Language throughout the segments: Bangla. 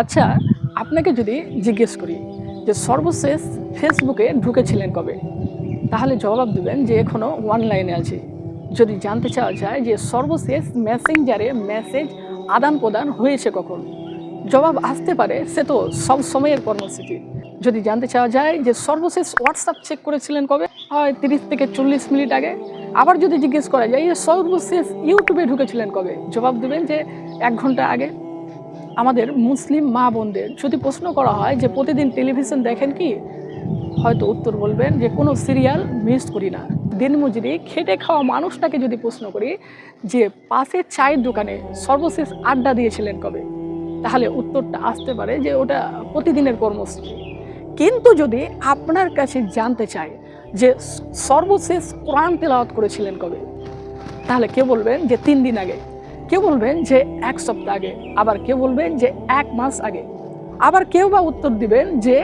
আচ্ছা আপনাকে যদি জিজ্ঞেস করি যে সর্বশেষ ফেসবুকে ঢুকেছিলেন কবে? তাহলে জবাব দেবেন যে এখনও অনলাইনে আছে। যদি জানতে চাওয়া যায় যে সর্বশেষ মেসেঞ্জারে মেসেজ আদান প্রদান হয়েছে কখন? জবাব আসতে পারে, সে তো সব সময়ের কর্মসূচি। যদি জানতে চাওয়া যায় যে সর্বশেষ হোয়াটসঅ্যাপ চেক করেছিলেন কবে? হয় তিরিশ থেকে চল্লিশ মিনিট আগে? আবার যদি জিজ্ঞেস করা যায় যে সর্বশেষ ইউটিউবে ঢুকেছিলেন কবে? জবাব দেবেন যে এক ঘণ্টা আগে। আমাদের মুসলিম মা বোনদের যদি প্রশ্ন করা হয় যে প্রতিদিন টেলিভিশন দেখেন কি, হয়তো উত্তর বলবেন যে কোনো সিরিয়াল মিস করি না। দিনমজুরি খেটে খাওয়া মানুষটাকে যদি প্রশ্ন করি যে পাশের চায়ের দোকানে সর্বশেষ আড্ডা দিয়েছিলেন কবে, তাহলে উত্তরটা আসতে পারে যে ওটা প্রতিদিনের কর্মসূচি। কিন্তু যদি আপনার কাছে জানতে চাই যে সর্বশেষ কোরআন তেলাওয়াত করেছিলেন কবে, তাহলে কে বলবেন যে তিন দিন আগে? কেউ বলবেন যে এক সপ্তাহ আগে, আবার কেউ বলবেন যে এক মাস আগে। আবার কেউ বা উত্তর দিবেন যে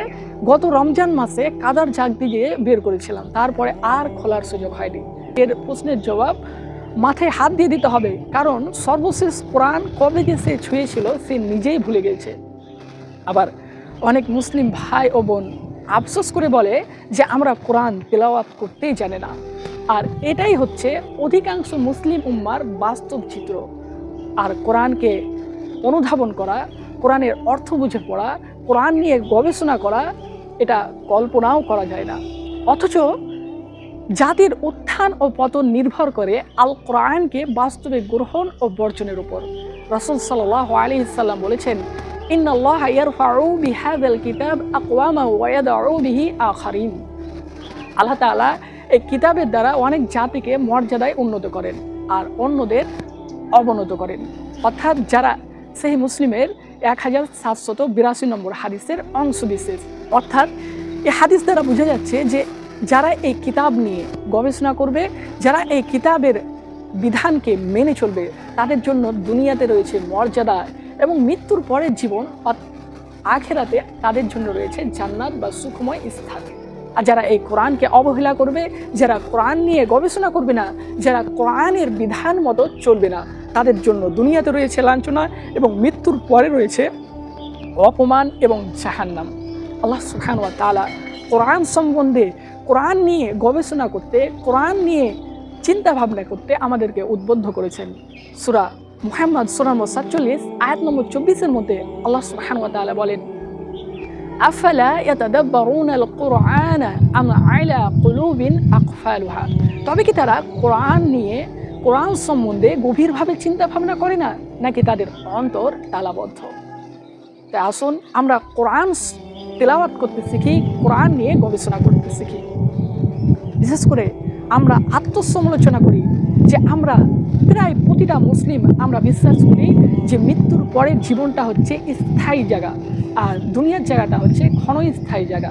গত রমজান মাসে কাদার ঝাঁক দিয়ে বের করেছিলাম, তারপরে আর খোলার সুযোগ হয়নি। এর প্রশ্নের জবাব মাথায় হাত দিয়ে দিতে হবে, কারণ সর্বশেষ প্রাণ কবে যে সে ছুঁয়েছিল, সে নিজেই ভুলে গেছে। আবার অনেক মুসলিম ভাই ও বোন আফসোস করে বলে যে আমরা কোরআন তেলাওয়াত করতেই জানে না। আর এটাই হচ্ছে অধিকাংশ মুসলিম উম্মার বাস্তব চিত্র। আর কোরআনকে অনুধাবন করা, কোরআনের অর্থ বুঝে পড়া, কোরআন নিয়ে গবেষণা করা, এটা কল্পনাও করা যায় না। অথচ জাতির উত্থান ও পতন নির্ভর করে আল কোরআনকে বাস্তবে গ্রহণ ও বর্জনের উপর। রসুল সাল্লাহ আলী সাল্লাম বলেছেন আল্লাহ তাআলা এই কিতাবের দ্বারা অনেক জাতিকে মর্যাদায় উন্নত করেন, আর অন্যদের অবনত করেন। অর্থাৎ যারা সেই মুসলিমের এক হাজার সাতশত বিরাশি নম্বর হাদিসের অংশ বিশেষ অর্থাৎ এই হাদিস দ্বারা বোঝা যাচ্ছে যে যারা এই কিতাব নিয়ে গবেষণা করবে, যারা এই কিতাবের বিধানকে মেনে চলবে, তাদের জন্য দুনিয়াতে রয়েছে মর্যাদা এবং মৃত্যুর পরের জীবন আখেরাতে তাদের জন্য রয়েছে জান্নাত বা সুখময় স্থান। আর যারা এই কোরআনকে অবহেলা করবে, যারা কোরআন নিয়ে গবেষণা করবে না, যারা কোরআনের বিধান মতো চলবে না তাদের জন্য দুনিয়াতে রয়েছে লাঞ্ছনা এবং মৃত্যুর পরে রয়েছে অপমান এবং জাহান্নাম। আল্লাহ সুখান ওয়া তালা কোরআন সম্বন্ধে কোরআন নিয়ে গবেষণা করতে, কোরআন নিয়ে চিন্তা ভাবনা করতে আমাদেরকে উদ্বুদ্ধ করেছেন। সুরা মুহাম্মদ সুরা নম্বর সাতচল্লিশ আয়াত নম্বর চব্বিশের মধ্যে আল্লাহ সুবহান ওয়া তাআলা বলেন, আফালা ইয়াতাদাব্বারুনা আল কুরআন আম আলা কুলুবিন আকফালুহা? তবে কি তারা কোরআন নিয়ে কোরআন সম্বন্ধে গভীরভাবে চিন্তা ভাবনা করে না, নাকি তাদের অন্তর তালাবদ্ধ? তাই আসুন, আমরা কোরআন তেলাওয়াত করতে শিখি, কোরআন নিয়ে গবেষণা করতে শিখি। বিশেষ করে আমরা আত্মসমালোচনা করি, যে আমরা প্রায় প্রতিটা মুসলিম আমরা বিশ্বাস করি যে মৃত্যুর পরের জীবনটা হচ্ছে স্থায়ী জায়গা, আর দুনিয়ার জায়গাটা হচ্ছে ক্ষণস্থায়ী জায়গা।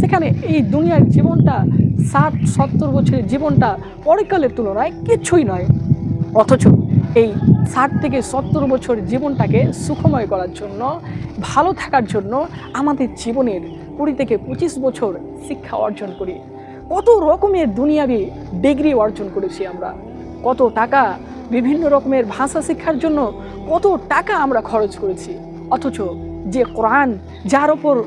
সেখানে এই দুনিয়ার জীবনটা ষাট, সত্তর বছরের জীবনটা পরকালের তুলনায় কিছুই নয়। অথচ এই ষাট থেকে সত্তর বছর জীবনটাকে সুখময় করার জন্য, ভালো থাকার জন্য আমাদের জীবনের কুড়ি থেকে পঁচিশ বছর শিক্ষা অর্জন করি। কত রকমের দুনিয়াবি ডিগ্রি অর্জন করেছি আমরা। কত টাকা, বিভিন্ন রকমের ভাষা শিক্ষার জন্য কত টাকা আমরা খরচ করেছি। অথচ যে কোরআন, যার ওপর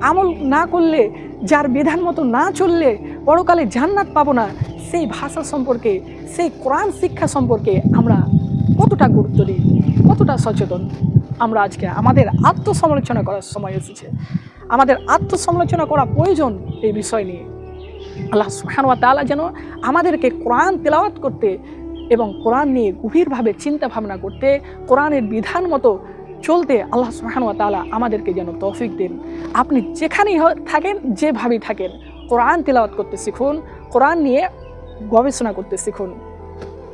আমল না করলে যার বিধান মতো না চললে পরকালে জান্নাত পাবো না, সেই ভাষা সম্পর্কে, সেই কোরআন শিক্ষা সম্পর্কে আমরা কতটা গুরুত্ব দিই, কতটা সচেতন? আমরা আজকে আমাদের আত্মসমালোচনা করার সময় এসেছে। আমাদের আত্মসমালোচনা করা প্রয়োজন এই বিষয় নিয়ে। আল্লাহ সুহানুয়া তালা যেন আমাদেরকে কোরআন তেলাওয়াত করতে এবং কোরআন নিয়ে গভীরভাবে চিন্তা ভাবনা করতে, কোরআনের বিধান মতো চলতে আল্লাহ সুহানুয়া তালা আমাদেরকে যেন তৌফিক দিন। আপনি যেখানেই থাকেন, যেভাবেই থাকেন, কোরআন তেলাওয়াত করতে শিখুন, কোরআন নিয়ে গবেষণা করতে শিখুন।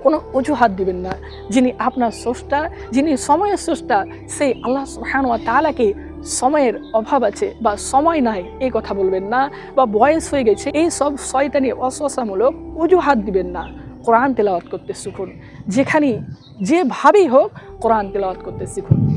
কোনো অজুহাত দিবেন না। যিনি আপনার স্রষ্টা, যিনি সময়ের স্রষ্টা, সেই আল্লাহ সুহানুয়া তালাকে সময়ের অভাব আছে বা সময় নাই, এই কথা বলবেন না বা বয়স হয়ে গেছে, এই সব শয়তানি অশ্বাসামূলক অজুহাত দিবেন না। কোরআন তেলাওয়াত করতে শিখুন। যেখানে যেভাবেই হোক, কোরআন তেলাওয়াত করতে শিখুন।